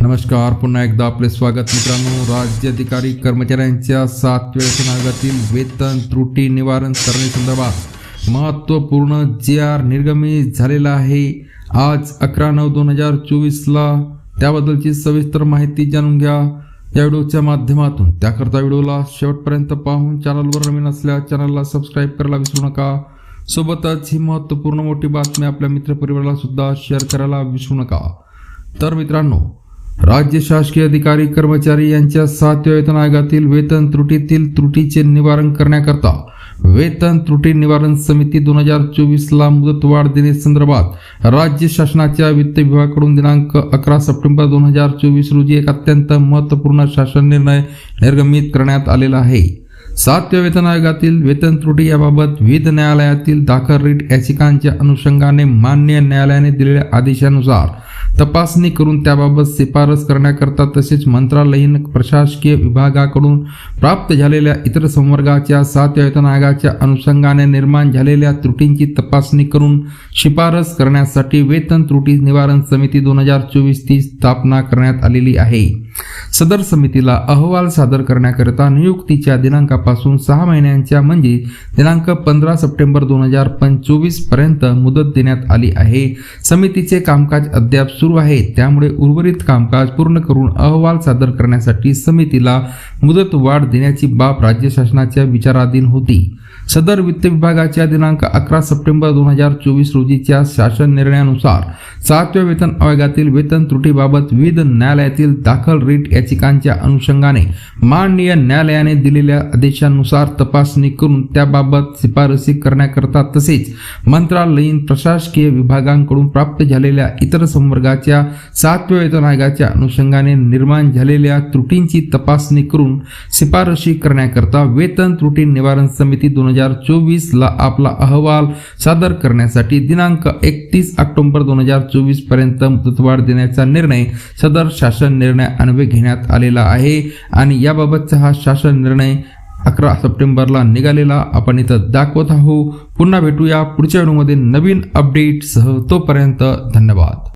नमस्कार पुन्हा एकदा आपले स्वागत मित्रांनो. राज्य अधिकारी कर्मचाऱ्यांच्या सात वेतन आयोगातील वेतन त्रुटी निवारण करण्यासंदर्भात महत्त्वपूर्ण जे आर निर्गमित झालेला आहे. आज अकरा नऊ दोन हजार चोवीसला त्याबद्दलची सविस्तर माहिती जाणून घ्या. या व्हिडिओच्या माध्यमातून. त्याकरता व्हिडिओला शेवटपर्यंत पाहून चॅनलवर नवीन असल्या चॅनलला सबस्क्राईब करायला विसरू नका. सोबतच ही महत्त्वपूर्ण मोठी बातमी आपल्या मित्रपरिवाराला सुद्धा शेअर करायला विसरू नका. तर मित्रांनो राज्य शासकीय अधिकारी कर्मचारी यांच्या सातव्या वेतन आयोगातील वेतन त्रुटीतील त्रुटीचे निवारण करण्याकरता वेतन त्रुटी निवारण समिती दोन हजार चोवीसला मुदतवाढ देण्यासंदर्भात राज्य शासनाच्या वित्त विभागाकडून दिनांक अकरा सप्टेंबर दोन हजार चोवीस रोजी एक अत्यंत महत्त्वपूर्ण शासन निर्णय निर्गमित करण्यात आलेला आहे. सातव्या वेतन आयोगातील वेतन त्रुटी याबाबत विविध न्यायालयातील दाखल रीट याचिकांच्या अनुषंगाने मान्य न्यायालयाने दिलेल्या आदेशानुसार तपासणी करून त्याबाबत शिफारस करण्याकरता तसेच मंत्रालयीन प्रशासकीय विभागाकडून प्राप्त झालेल्या इतर संवर्गाच्या सात वेतन आयोगाच्या अनुषंगाने निर्माण झालेल्या त्रुटींची तपासणी करून शिफारस करण्यासाठी वेतन त्रुटी निवारण समिती दोन हजार चोवीसची स्थापना करण्यात आलेली आहे. सदर समितीला अहवाल सादर करण्याकरिता नियुक्तीच्या दिनांकापासून सहा महिन्यांच्या म्हणजे दिनांक पंधरा सप्टेंबर दोन हजार पंचवीसपर्यंत मुदत देण्यात आली आहे. समितीचे कामकाज अद्याप सुरू आहे. त्यामुळे उर्वरित कामकाज पूर्ण करून अहवाल सादर करण्यासाठी समितीला मुदत वाढ देण्याची बाब राज्य शासनाच्या विचाराधीन होती. सदर वित्त विभागाच्या दिनांक अकरा सप्टेंबर दोन हजार चोवीस रोजीच्या शासन निर्णयानुसार सातव्या वेतन आयोगातील वेतन त्रुटीबाबत विविध न्यायालयातील दाखल रीट याचिकांच्या अनुषंगाने माननीय न्यायालयाने दिलेल्या आदेशानुसार तपासणी करून त्याबाबत शिफारसी करण्याकरता तसेच मंत्रालयीन प्रशासकीय विभागांकडून प्राप्त झालेल्या इतर संवर्गाच्या सातव्या वेतन आयोगाच्या अनुषंगाने निर्माण झालेल्या त्रुटींची तपासणी करून शिफारशी करण्याकरता वेतन त्रुटी निवारण समिती दोन हजार चोवीसला आपला अहवाल सादर करण्यासाठी दिनांक एकतीस ऑक्टोबर दोन हजार चोवीसपर्यंत मुदतवाढ देण्याचा निर्णय सदर शासन निर्णय अन्वये घेण्यात आलेला आहे. आणि याबाबतचा हा शासन निर्णय अकरा सप्टेंबरला निघालेला. आपण इथं दाखवत आहोत. पुन्हा भेटूया पुढच्या व्हिडिओमध्ये. नवीन अपडेटसह तोपर्यंत धन्यवाद.